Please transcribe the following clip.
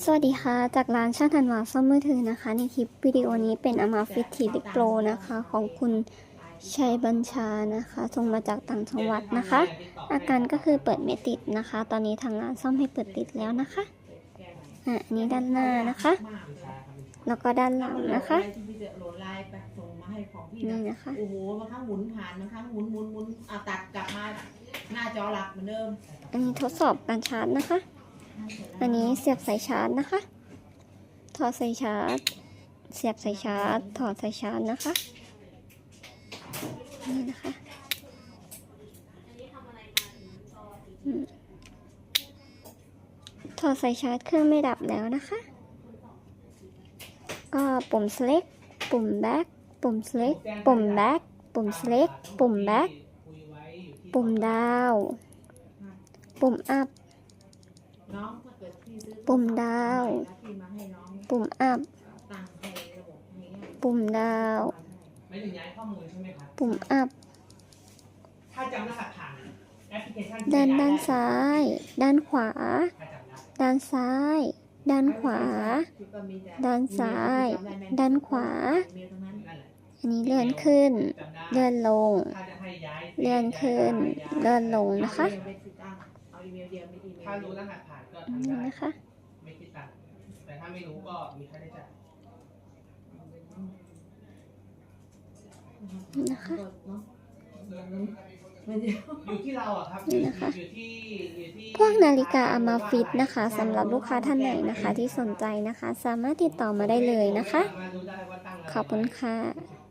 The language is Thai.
สวัสดีค่ะ จากร้านช่างธันวาซ่อมมือถือนะคะ ในคลิปวิดีโอนี้เป็น a m a f i t ทีลิโปรนะคะ ของคุณชัยบัญชานะคะส่งมาจากต่างจังหวัดนะคะ อาการก็คือเปิดไม่ติดนะคะ ตอนนี้ทางร้านซ่อมให้เปิดติดแล้วนะคะอะอันนี้ด้านหน้านะคะ แล้วก็ด้านหลังนะคะที่พี่จะโหลดไลน์ไปส่งมาให้ของพี่นี่นะนะคะโอ้โหบางครั้งหมุนผ่านบางครั้งหมุนหมุนหมุนเอาตัดกลับมาหน้าจอหลักเหมือนเดิม อันนี้ทดสอบการชาร์จนะคะ อันนี้เสียบสายชาร์จนะคะ ถอดสายชาร์จ เสียบสายชาร์จ ถอดสายชาร์จนะคะ นี่นะคะถอดสายชาร์จเครื่องไม่ดับแล้วนะคะ ก็ปุ่ม select ปุ่ม back ปุ่ม select ปุ่ม back ปุ่ม select ปุ่ม back ปุ่ม down ปุ่ม up ปุ่มดาวพี่มาให้น้องปุ่ม up ตั้งให้ระบบนี้ปุ่ม down ไม่ถึงย้ายข้อมูลใช่ไหมครับปุ่ม up ถ้าจำรหัสผ่านแอปพลิเคชันด้านด้านซ้าย ด้านขวา ถ้าจำได้ด้านซ้าย ด้านขวาพี่ก็มีแต่ด้านซ้ายจำได้ไหมด้านขวาเมลตรงนั้นนั่นแหละอันนี้เลื่อนขึ้น จำได้เลื่อนลง ถ้าจะให้ย้ายเลื่อนขึ้น เลื่อนลงนะคะเอาอีเม ลไปติดตั้งเอาอีเมลเดียวไม่อีเมลถ้ารู้รหัสผ่านก็นี่ทำได้นะคะ ไม่คิดตังค์แต่ถ้าไม่รู้ก็มีค่าใช้จ่ายนี่นะคะเนาะมันเดียวอยู่ที่เราอะครับนี่นะคะ อยู่ที่อยู่ที่ พวกนาฬิกาอามาฟิตนะคะสำหรับลูกค้าท่านไหนนะคะที่สนใจนะคะ สามารถติดต่อมาได้เลยนะคะสามารถรู้ได้ว่าตั้งราขอบคุณค่ะข